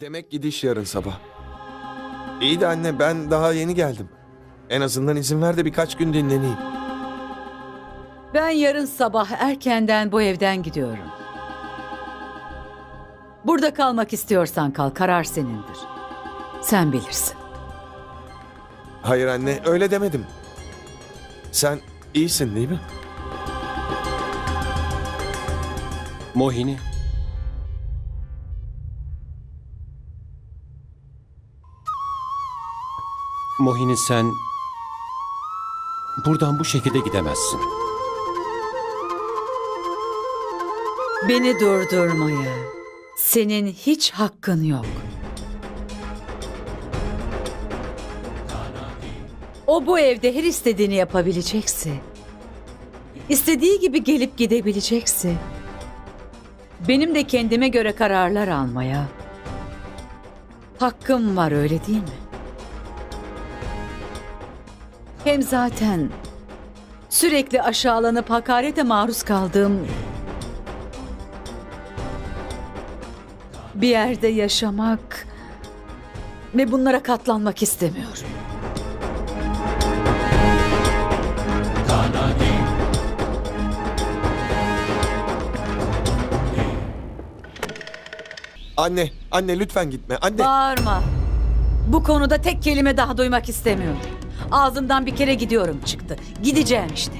Demek gidiş yarın sabah. İyi de anne ben daha yeni geldim. En azından izin ver de birkaç gün dinleneyim. Ben yarın sabah erkenden bu evden gidiyorum. Burada kalmak istiyorsan kal, karar senindir. Sen bilirsin. Hayır anne öyle demedim. Sen iyisin değil mi? Mohini. Mohini sen buradan bu şekilde gidemezsin. Beni durdurmaya senin hiç hakkın yok. O bu evde her istediğini yapabilecekse, istediği gibi gelip gidebilecekse, benim de kendime göre kararlar almaya hakkım var öyle değil mi? Hem zaten sürekli aşağılanıp hakarete maruz kaldığım bir yerde yaşamak ve bunlara katlanmak istemiyorum. Anne, anne lütfen gitme. Anne. Bağırma. Bu konuda tek kelime daha duymak istemiyorum. Ağzımdan bir kere gidiyorum çıktı. Gideceğim işte.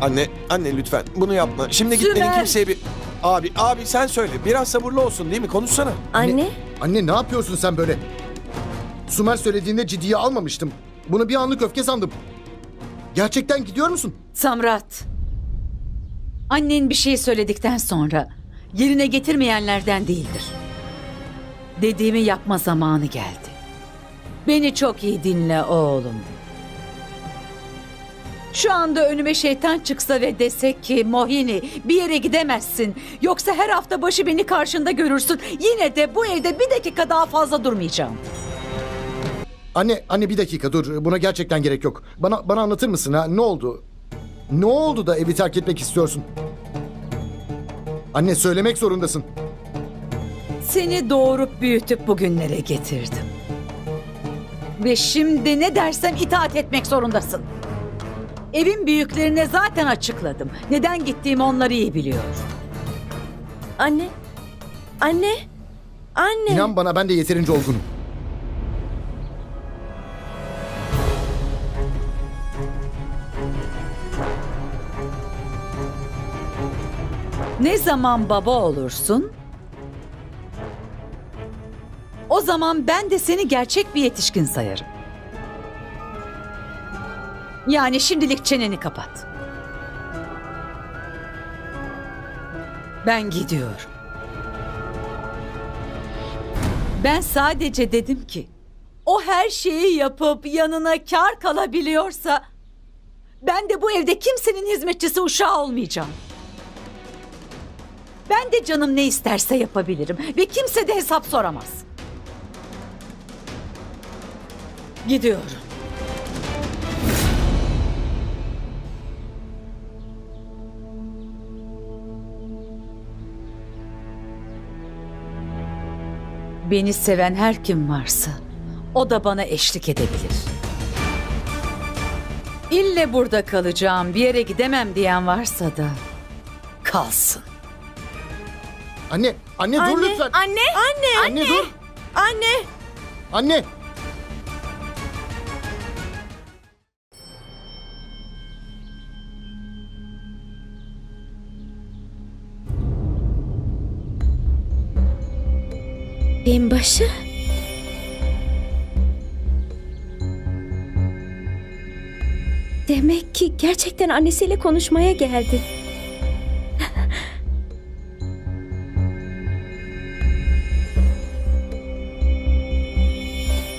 Anne, anne lütfen bunu yapma. Şimdi gitmenin Sümer. kimseye bir... Abi, abi sen söyle. Biraz sabırlı olsun değil mi? Konuşsana. Anne, Anne ne yapıyorsun sen böyle? Sumer söylediğinde ciddiye almamıştım. Bunu bir anlık öfke sandım. Gerçekten gidiyor musun? Samrat. Annen bir şey söyledikten sonra yerine getirmeyenlerden değildir. Dediğimi yapma zamanı geldi. Beni çok iyi dinle oğlum. Şu anda önüme şeytan çıksa ve desek ki Mohini bir yere gidemezsin. Yoksa her hafta başı beni karşında görürsün. Yine de bu evde bir dakika daha fazla durmayacağım. Anne, anne bir dakika dur. Buna gerçekten gerek yok. Bana bana anlatır mısın ha? Ne oldu? Ne oldu da evi terk etmek istiyorsun? Anne söylemek zorundasın. Seni doğurup büyütüp bugünlere getirdim. Ve şimdi ne dersem itaat etmek zorundasın. Evin büyüklerine zaten açıkladım. Neden gittiğimi onlar iyi biliyor. anne, anne, anne. İnan bana ben de yeterince olgunum. Ne zaman baba olursun? O zaman ben de seni gerçek bir yetişkin sayarım. Yani şimdilik çeneni kapat. Ben gidiyorum. Ben sadece dedim ki o her şeyi yapıp yanına kar kalabiliyorsa ben de bu evde kimsenin hizmetçisi uşağı olmayacağım. Ben de canım ne isterse yapabilirim ve kimse de hesap soramaz. Gidiyorum. Beni seven her kim varsa o da bana eşlik edebilir. İlle burada kalacağım, bir yere gidemem diyen varsa da kalsın. Anne, anne, dur anne, lütfen. anne, anne, Anne dur. anne. Anne. Binbaşı. Demek ki gerçekten annesiyle konuşmaya geldi.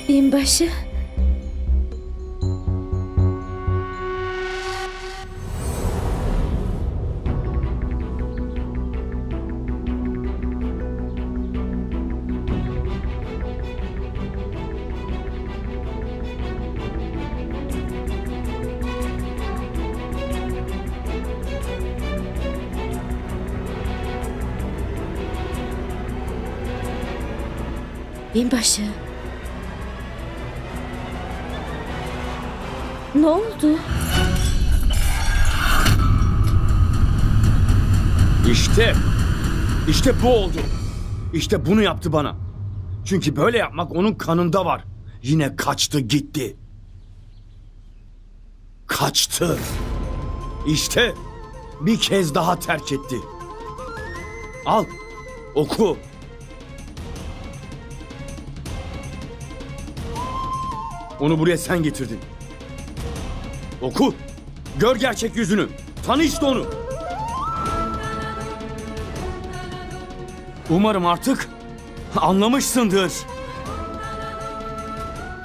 Binbaşı. Binbaşı. Ne oldu? İşte. İşte bu oldu. İşte bunu yaptı bana. Çünkü böyle yapmak onun kanında var. Yine kaçtı gitti. Kaçtı. İşte bir kez daha terk etti. Al. Oku. Onu buraya sen getirdin. Oku. Gör gerçek yüzünü. Tanı işte onu. Umarım artık anlamışsındır.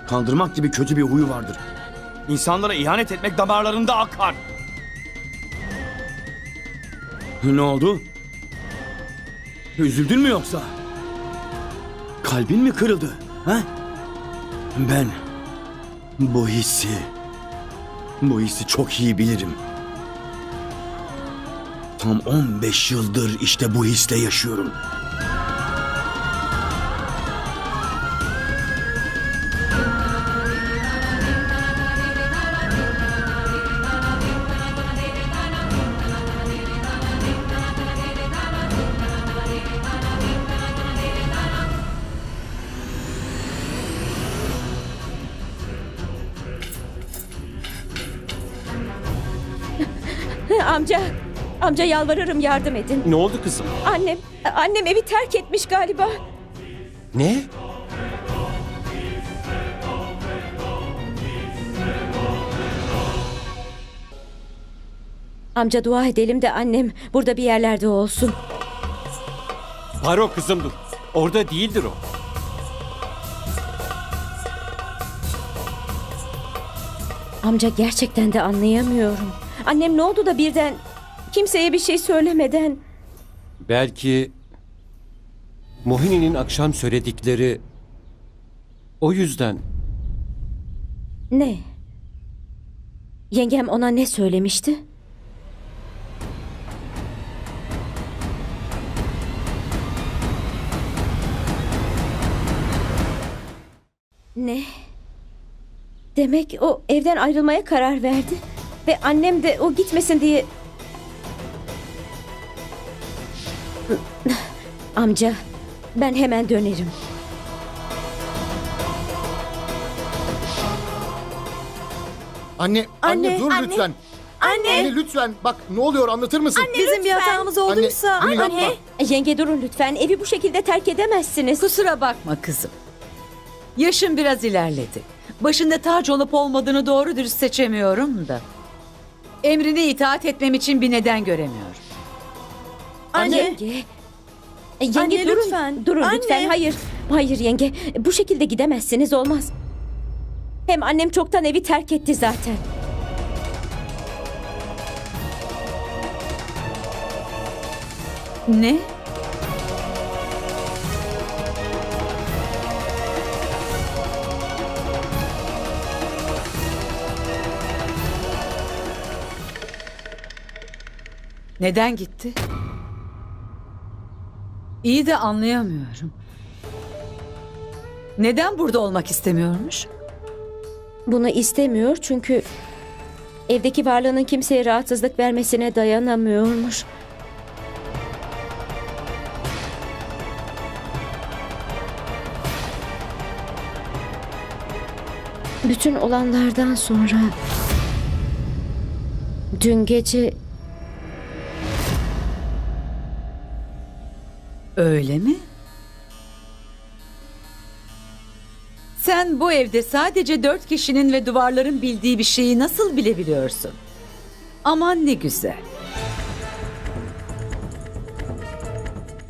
Kandırmak gibi kötü bir huyu vardır. İnsanlara ihanet etmek damarlarında akar. Ne oldu? Üzüldün mü yoksa? Kalbin mi kırıldı? Ha? Ben bu hissi bu hissi çok iyi bilirim. Tam 15 yıldır işte bu histe yaşıyorum. Amca yalvarırım yardım edin. Ne oldu kızım? Annem, annem evi terk etmiş galiba. Ne? Amca dua edelim de annem burada bir yerlerde olsun. Paro kızım dur. Orada değildir o. Amca gerçekten de anlayamıyorum. Annem ne oldu da birden kimseye bir şey söylemeden Belki Mohini'nin akşam söyledikleri o yüzden ne? Yengem ona ne söylemişti? Ne? Demek o evden ayrılmaya karar verdi ve annem de o gitmesin diye Amca, ben hemen dönerim. Anne, anne, Anne, dur anne. lütfen. Anne lütfen. Bak ne oluyor anlatır mısın? Bizim bir hatamız olduysa... Anne, bunu yapma. Yenge durun lütfen. Evi bu şekilde terk edemezsiniz. Kusura bakma kızım. Yaşım biraz ilerledi. Başında tac olup olmadığını doğru dürüst seçemiyorum da. Emrine itaat etmem için bir neden göremiyorum. Anne. Yenge. E, Yenge Anne, durun. lütfen. Durun Anne. lütfen. Hayır. Hayır yenge. Bu şekilde gidemezsiniz olmaz. Hem annem çoktan evi terk etti zaten. Ne? Neden gitti? İyi de anlayamıyorum. Neden burada olmak istemiyormuş? Bunu istemiyor çünkü evdeki varlığının kimseye rahatsızlık vermesine dayanamıyormuş. Bütün olanlardan sonra dün gece Öyle mi? Sen bu evde sadece dört kişinin ve duvarların bildiği bir şeyi nasıl bilebiliyorsun? Aman ne güzel.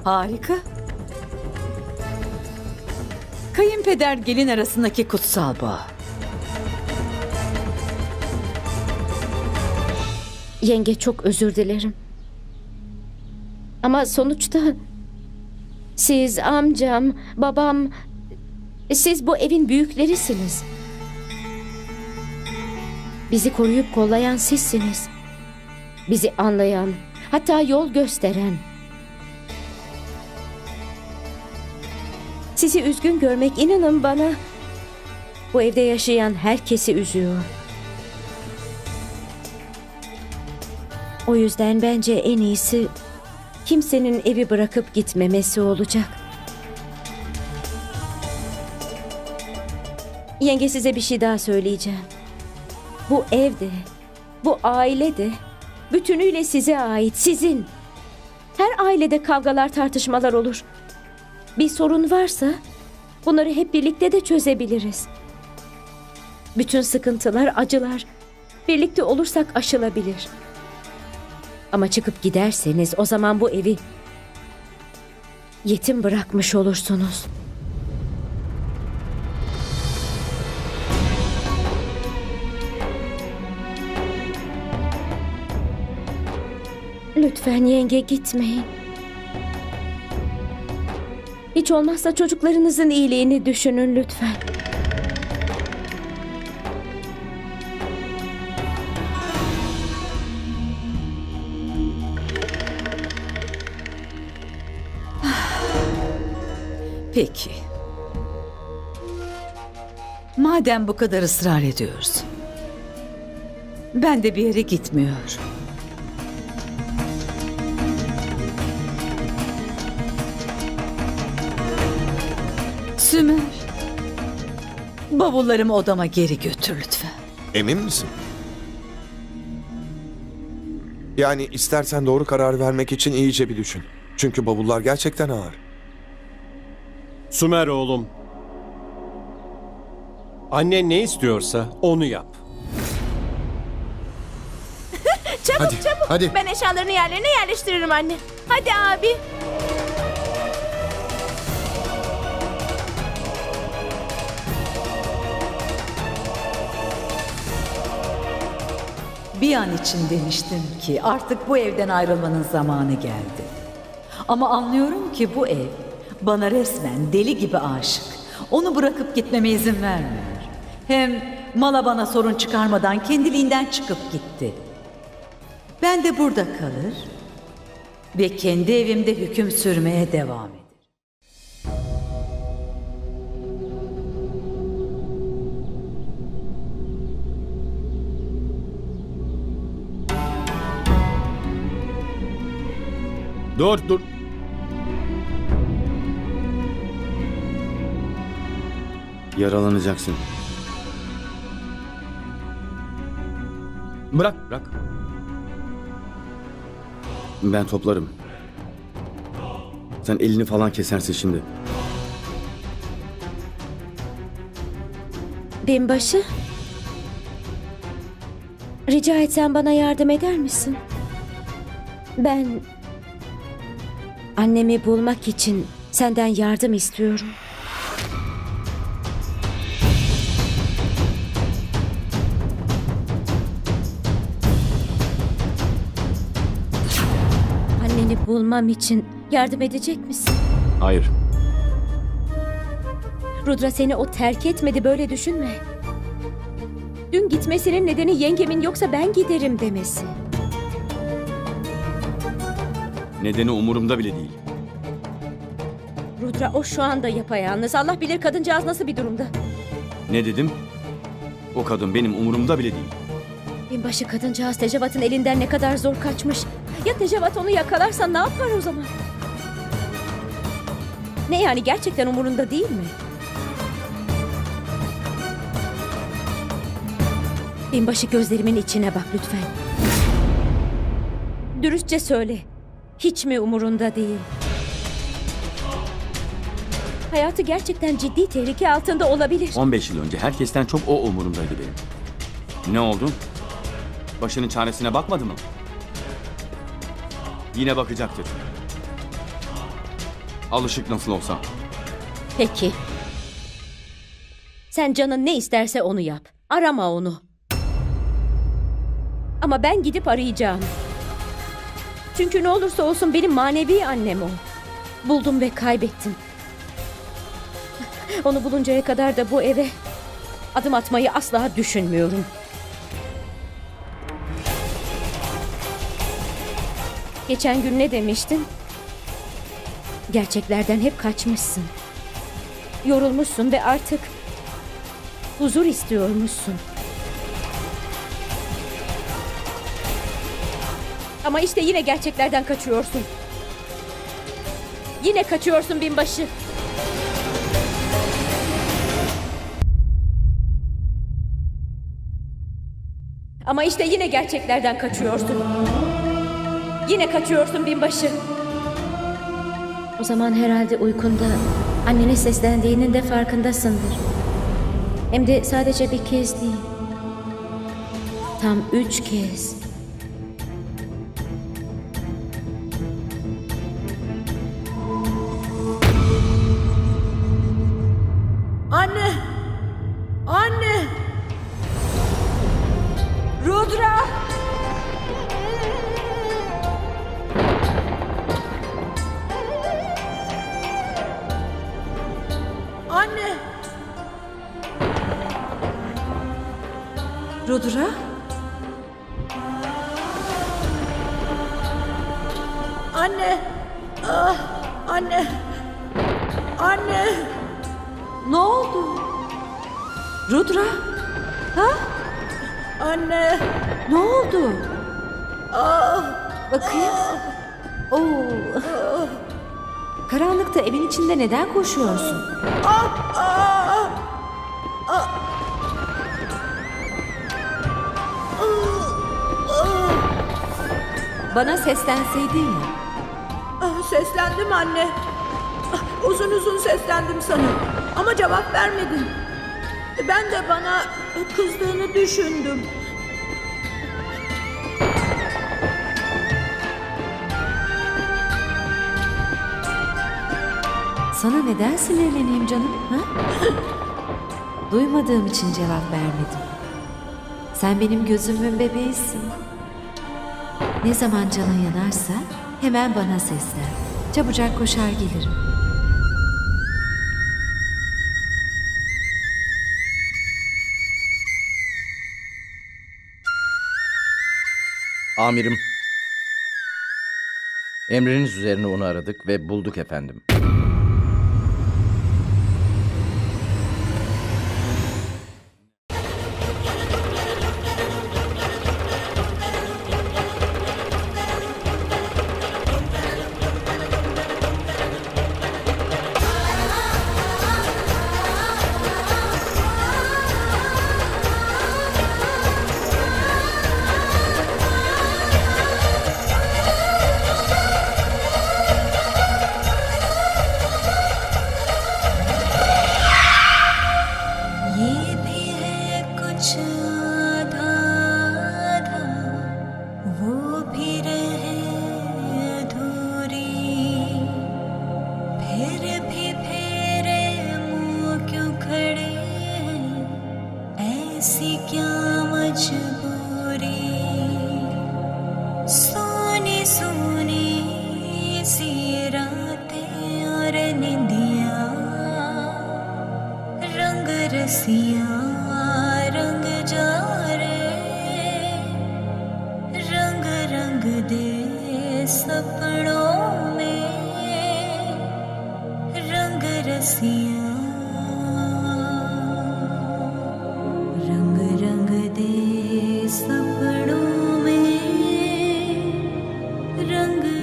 Harika. Kayınpeder gelin arasındaki kutsal bağ. Yenge çok özür dilerim. Ama sonuçta siz amcam, babam siz bu evin büyüklerisiniz. Bizi koruyup kollayan sizsiniz. Bizi anlayan, hatta yol gösteren. Siz Sizi üzgün görmek inanın bana bu evde yaşayan herkesi üzüyor. O yüzden bence en iyisi kimsenin evi bırakıp gitmemesi olacak. Yenge size bir şey daha söyleyeceğim. Bu evde, bu ailede bütünüyle size ait, sizin. Her ailede kavgalar, tartışmalar olur. Bir sorun varsa bunları hep birlikte de çözebiliriz. Bütün sıkıntılar, acılar birlikte olursak aşılabilir. Ama çıkıp giderseniz o zaman bu evi yetim bırakmış olursunuz. Lütfen yenge gitmeyin. Hiç olmazsa çocuklarınızın iyiliğini düşünün lütfen. Peki. Madem bu kadar ısrar ediyorsun. Ben de bir yere gitmiyorum. Sümer. Bavullarımı odama geri götür lütfen. Emin misin? Yani istersen doğru karar vermek için iyice bir düşün. Çünkü bavullar gerçekten ağır. Sümer oğlum. Annen ne istiyorsa onu yap. Çabuk Hadi, çabuk. hadi. Ben eşyalarını yerlerine yerleştiririm anne. Hadi abi. Bir an için demiştim ki artık bu evden ayrılmanın zamanı geldi. Ama anlıyorum ki bu ev bana resmen deli gibi aşık. Onu bırakıp gitmeme izin vermiyor. Hem mala bana sorun çıkarmadan kendiliğinden çıkıp gitti. Ben de burada kalır ve kendi evimde hüküm sürmeye devam ederim. Dur dur. Yaralanacaksın. Bırak bırak. Ben toplarım. Sen elini falan kesersin şimdi. Binbaşı. Rica etsem bana yardım eder misin? Ben annemi bulmak için senden yardım istiyorum. Bulmam için yardım edecek misin? Hayır. Rudra seni o terk etmedi böyle düşünme. Dün gitmesinin nedeni yengemin yoksa ben giderim demesi. Nedeni umurumda bile değil. Rudra o şu anda yapayalnız. Allah bilir kadıncağız nasıl bir durumda. Ne dedim? O kadın benim umurumda bile değil. Binbaşı kadıncağız Tecavat'ın elinden ne kadar zor kaçmış. Ya Tecavat onu yakalarsa ne yapar o zaman? Ne yani gerçekten umurunda değil mi? Binbaşı gözlerimin içine bak lütfen. Dürüstçe söyle. Hiç mi umurunda değil? Hayatı gerçekten ciddi tehlike altında olabilir. 15 yıl önce herkesten çok o umurumdaydı benim. Ne oldu? Başının çaresine bakmadı mı? Yine bakacaktır. Alışık nasıl olsa. Peki. Sen canın ne isterse onu yap. Arama onu. Ama ben gidip arayacağım. Çünkü ne olursa olsun benim manevi annem o. Buldum ve kaybettim. Onu buluncaya kadar da bu eve adım atmayı asla düşünmüyorum. Geçen gün ne demiştin? Gerçeklerden hep kaçmışsın. Yorulmuşsun ve artık huzur istiyormuşsun. Ama işte yine gerçeklerden kaçıyorsun. Yine kaçıyorsun binbaşı. Ama işte yine gerçeklerden kaçıyorsun. Yine kaçıyorsun binbaşı. O zaman herhalde uykunda annene seslendiğinin de farkındasındır. Hem de sadece bir kez değil. Tam üç kez. Anne! Ah, anne! Anne! Ne oldu? Rudra? Ha? Anne. Ne oldu? Bakayım. Oo. Karanlıkta evin içinde neden koşuyorsun? Bana seslenseydin ya. Seslendim anne. Ah, Uzun uzun seslendim sana. Ama cevap vermedin. Ben de bana kızdığını düşündüm. Sana neden sinirleneyim canım? Ha? Duymadığım için cevap vermedim. Sen benim gözümün bebeğisin. Ne zaman canın yanarsa hemen bana seslen. Çabucak koşar gelirim. Amirim. Emriniz üzerine onu aradık ve bulduk efendim.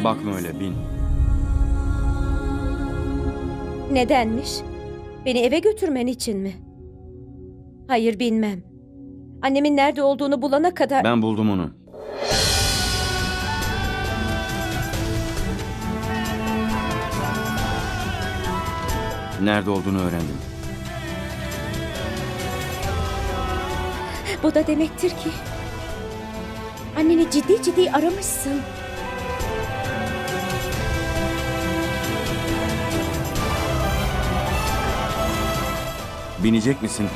Bakma öyle bin. Nedenmiş? Beni eve götürmen için mi? Hayır bilmem. Annemin nerede olduğunu bulana kadar... Ben buldum onu. Nerede olduğunu öğrendim. Bu da demektir ki... Anneni ciddi ciddi aramışsın. Binecek misin?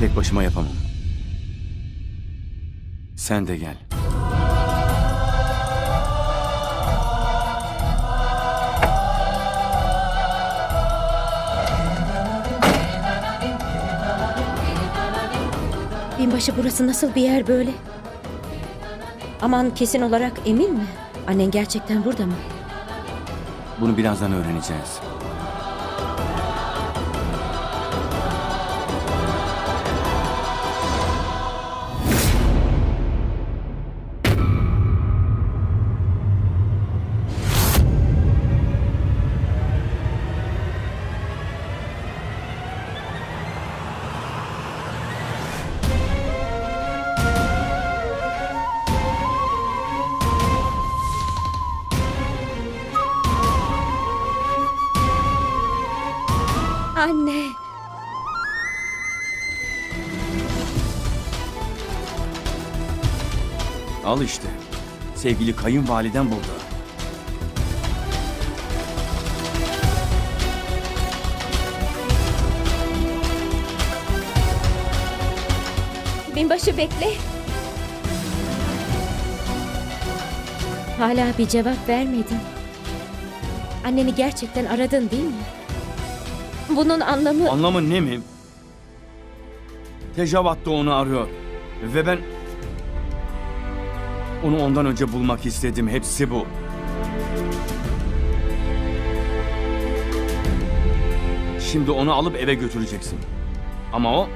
Tek başıma yapamam. Sen de gel. Binbaşı burası nasıl bir yer böyle? Aman kesin olarak emin mi? Annen gerçekten burada mı? Bunu birazdan öğreneceğiz. Al işte. Sevgili kayınvaliden burada. Binbaşı bekle. Hala bir cevap vermedin. Anneni gerçekten aradın değil mi? Bunun anlamı... Anlamı ne mi? Tecavat da onu arıyor. Ve ben... Onu ondan önce bulmak istedim. Hepsi bu. Şimdi onu alıp eve götüreceksin. Ama o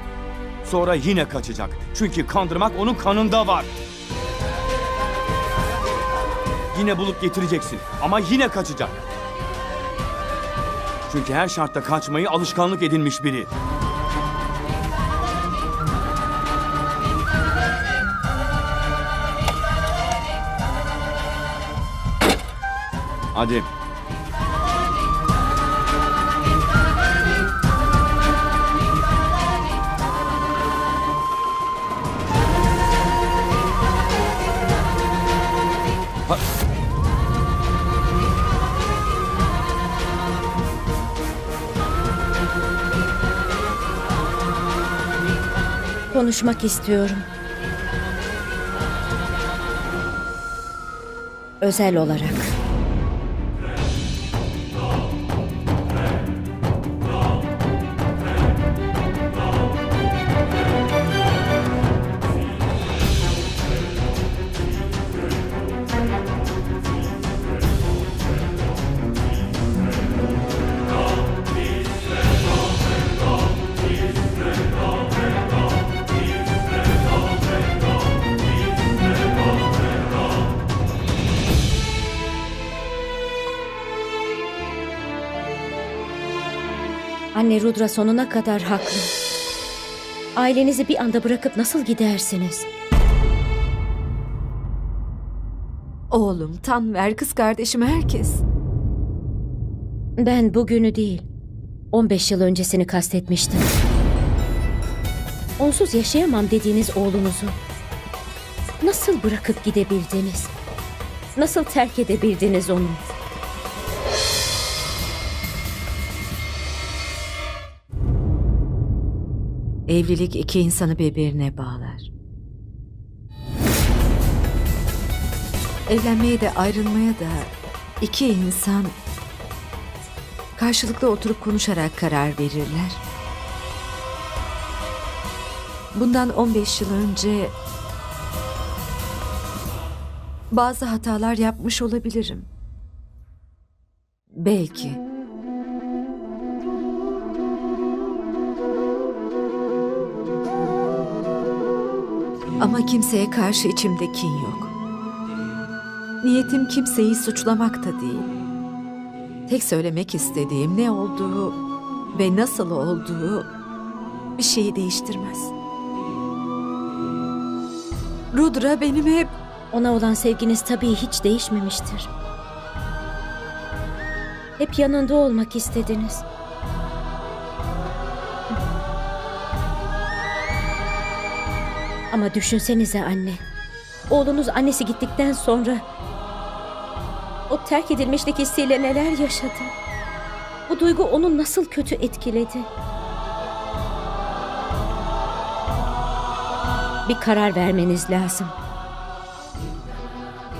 sonra yine kaçacak. Çünkü kandırmak onun kanında var. Yine bulup getireceksin ama yine kaçacak. Çünkü her şartta kaçmayı alışkanlık edinmiş biri. Hadi. Ha- Konuşmak istiyorum. Özel olarak. Rudra sonuna kadar haklı. Ailenizi bir anda bırakıp nasıl gidersiniz? Oğlum, Tanver, kız kardeşim herkes. Ben bugünü değil, 15 yıl öncesini kastetmiştim. Onsuz yaşayamam dediğiniz oğlunuzu nasıl bırakıp gidebildiniz? Nasıl terk edebildiniz onu? Evlilik iki insanı birbirine bağlar. Evlenmeye de ayrılmaya da iki insan karşılıklı oturup konuşarak karar verirler. Bundan 15 yıl önce bazı hatalar yapmış olabilirim. Belki. Ama kimseye karşı içimde kin yok. Niyetim kimseyi suçlamak da değil. Tek söylemek istediğim ne olduğu ve nasıl olduğu bir şeyi değiştirmez. Rudra benim hep Ona olan sevginiz tabii hiç değişmemiştir. Hep yanında olmak istediniz. Ama düşünsenize anne. Oğlunuz annesi gittikten sonra o terk edilmişlik hissiyle neler yaşadı? Bu duygu onu nasıl kötü etkiledi? Bir karar vermeniz lazım.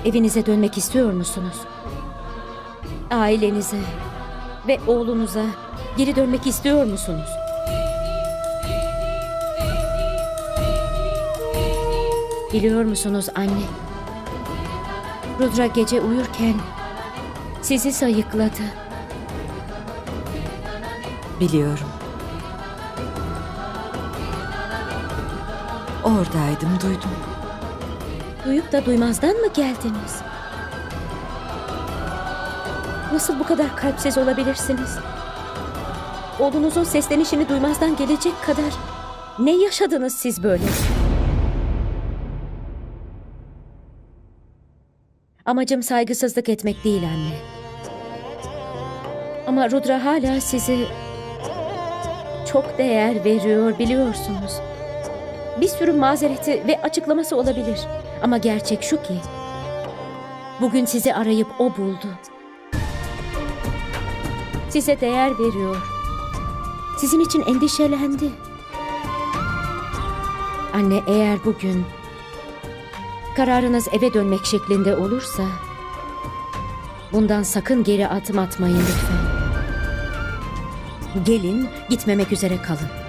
Evinize dönmek istiyor musunuz? Ailenize ve oğlunuza geri dönmek istiyor musunuz? Biliyor musunuz anne? Rudra gece uyurken sizi sayıkladı. Biliyorum. Oradaydım, duydum. Duyup da duymazdan mı geldiniz? Nasıl bu kadar kalpsiz olabilirsiniz? Oğlunuzun seslenişini duymazdan gelecek kadar ne yaşadınız siz böyle? Amacım saygısızlık etmek değil anne. Ama Rudra hala sizi çok değer veriyor biliyorsunuz. Bir sürü mazereti ve açıklaması olabilir. Ama gerçek şu ki bugün sizi arayıp o buldu. Size değer veriyor. Sizin için endişelendi. Anne eğer bugün kararınız eve dönmek şeklinde olursa bundan sakın geri adım atmayın lütfen. Gelin gitmemek üzere kalın.